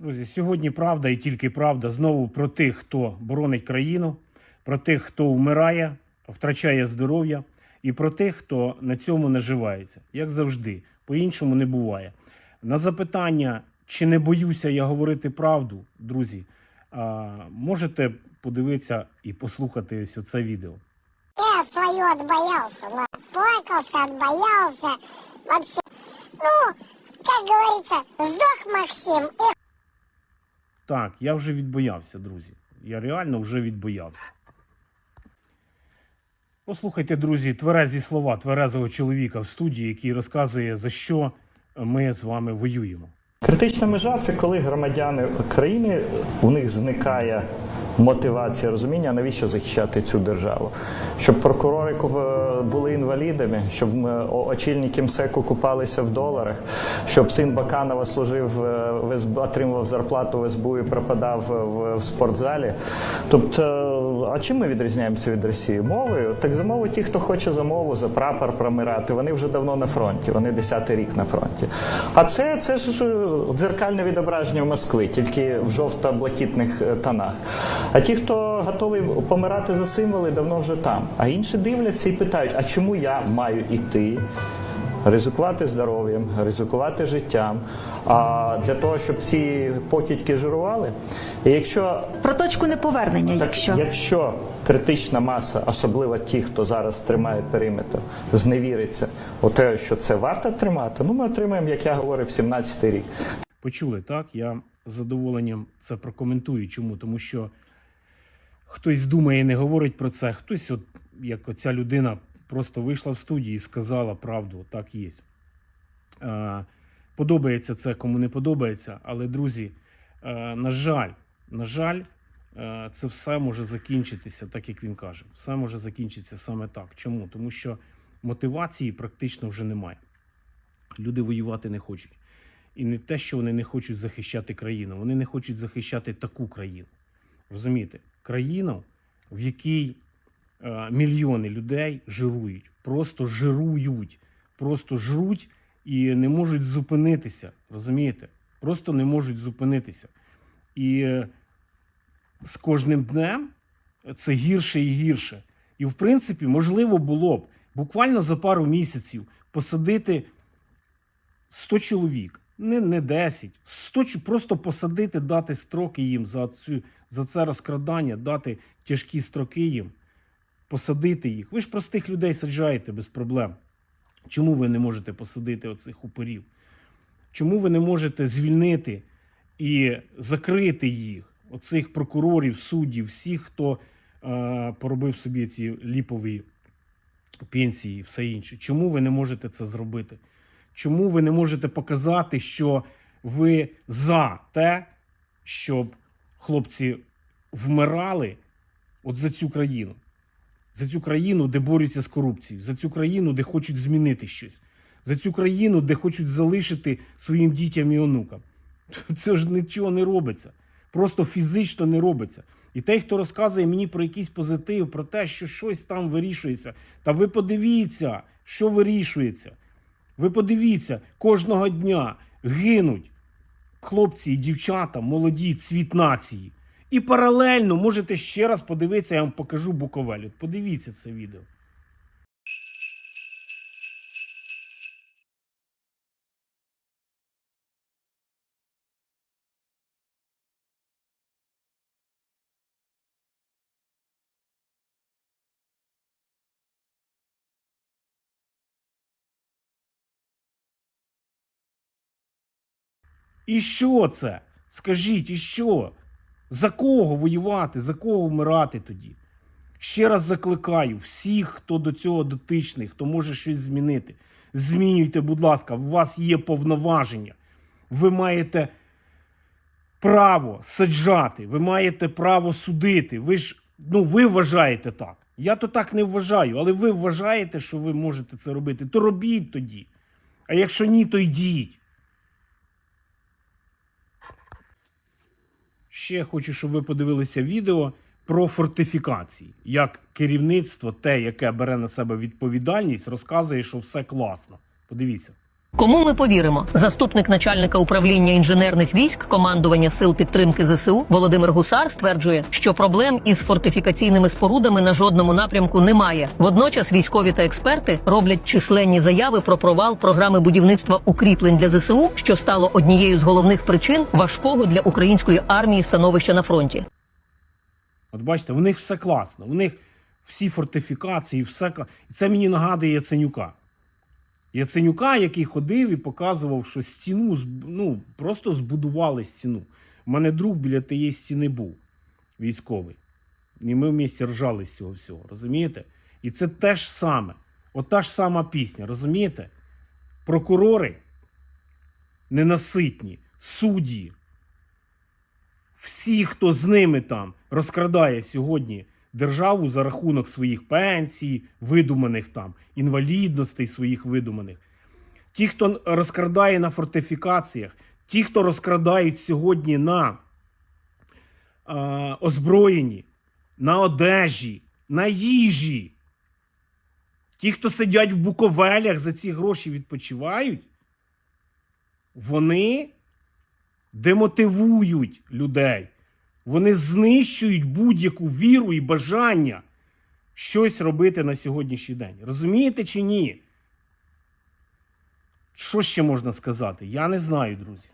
Друзі, сьогодні правда і тільки правда знову про тих, хто боронить країну, про тих, хто вмирає, втрачає здоров'я, і про тих, хто на цьому наживається. Як завжди, по-іншому не буває. На запитання, чи не боюся я говорити правду, друзі, можете подивитися і послухати ось це відео. Я свое отбоялся, плакался, отбоялся. Вообще, ну, как говорится, сдох Максим и Так, я вже відбоявся, друзі. Я реально вже відбоявся. Послухайте, друзі, тверезі слова тверезого чоловіка в студії, який розказує, за що ми з вами воюємо. Критична межа це коли громадяни країни у них зникає мотивація розуміння, навіщо захищати цю державу. Щоб прокурори ку- були інвалідами, щоб е, очільники МСЕКу купалися в доларах, щоб син Баканова служив е, в СБ, отримував зарплату в СБУ і пропадав в, спортзалі. Тобто, а чим ми відрізняємося від Росії? Мовою? Так за мову ті, хто хоче за мову, за прапор промирати, вони вже давно на фронті, вони десятий рік на фронті. А це, це ж е, дзеркальне відображення в Москви, тільки в жовто-блакитних е, тонах. А ті, хто готовий помирати за символи, давно вже там. А інші дивляться і питають: а чому я маю іти? Ризикувати здоров'ям, ризикувати життям, а для того, щоб ці покидьки жирували. І якщо Про точку неповернення, так, якщо якщо критична маса, особливо ті, хто зараз тримає периметр, зневіриться у те, що це варто тримати, ну ми отримаємо, як я говорив, 17-й рік. Почули, так? Я з задоволенням це прокоментую. Чому? Тому що хтось думає і не говорить про це, хтось, от як оця людина, просто вийшла в студію і сказала правду, так є. Е, подобається це, кому не подобається, але, друзі, е, на жаль, на жаль, е, це все може закінчитися, так як він каже. Все може закінчитися саме так. Чому? Тому що мотивації практично вже немає. Люди воювати не хочуть. І не те, що вони не хочуть захищати країну, вони не хочуть захищати таку країну. Розумієте? Країну, в якій е, мільйони людей жирують, просто жирують, просто жруть і не можуть зупинитися. Розумієте? Просто не можуть зупинитися. І е, з кожним днем це гірше і гірше. І, в принципі, можливо було б буквально за пару місяців посадити 100 чоловік, не, не 10, 100, просто посадити, дати строки їм за, цю, за це розкрадання, дати тяжкі строки їм, посадити їх. Ви ж простих людей саджаєте без проблем. Чому ви не можете посадити оцих упорів? Чому ви не можете звільнити і закрити їх, оцих прокурорів, суддів, всіх, хто е, поробив собі ці ліпові пенсії і все інше? Чому ви не можете це зробити? Чому ви не можете показати, що ви за те, щоб хлопці вмирали от за цю країну? За цю країну, де борються з корупцією, за цю країну, де хочуть змінити щось, за цю країну, де хочуть залишити своїм дітям і онукам. Це ж нічого не робиться. Просто фізично не робиться. І той, хто розказує мені про якийсь позитив, про те, що щось там вирішується, та ви подивіться, що вирішується. Ви подивіться, кожного дня гинуть хлопці і дівчата, молоді, цвіт нації. І паралельно можете ще раз подивитися, я вам покажу Буковель. От Подивіться це відео. І що це? Скажіть, і що? За кого воювати, за кого вмирати тоді? Ще раз закликаю всіх, хто до цього дотичний, хто може щось змінити. Змінюйте, будь ласка, у вас є повноваження. Ви маєте право саджати, ви маєте право судити. Ви ж ну, ви вважаєте так. Я то так не вважаю, але ви вважаєте, що ви можете це робити, то робіть тоді. А якщо ні, то йдіть. Ще хочу, щоб ви подивилися відео про фортифікації. Як керівництво, те, яке бере на себе відповідальність, розказує, що все класно. Подивіться. Кому ми повіримо? Заступник начальника управління інженерних військ командування сил підтримки ЗСУ Володимир Гусар стверджує, що проблем із фортифікаційними спорудами на жодному напрямку немає. Водночас військові та експерти роблять численні заяви про провал програми будівництва укріплень для ЗСУ, що стало однією з головних причин важкого для української армії становища на фронті. От бачите, в них все класно. У них всі фортифікації, все. Це мені нагадує Яценюка. Яценюка, який ходив і показував, що стіну ну, просто збудували стіну. У мене друг біля тієї стіни був військовий. І ми в місті ржали з цього всього. Розумієте? І це те ж саме. От ж сама пісня, розумієте? Прокурори ненаситні, судді, всі, хто з ними там розкрадає сьогодні державу за рахунок своїх пенсій, видуманих там, інвалідностей своїх видуманих. Ті, хто розкрадає на фортифікаціях, ті, хто розкрадають сьогодні на е, озброєнні, на одежі, на їжі. Ті, хто сидять в буковелях, за ці гроші відпочивають, вони демотивують людей. Вони знищують будь-яку віру і бажання щось робити на сьогоднішній день. Розумієте чи ні? Що ще можна сказати? Я не знаю, друзі.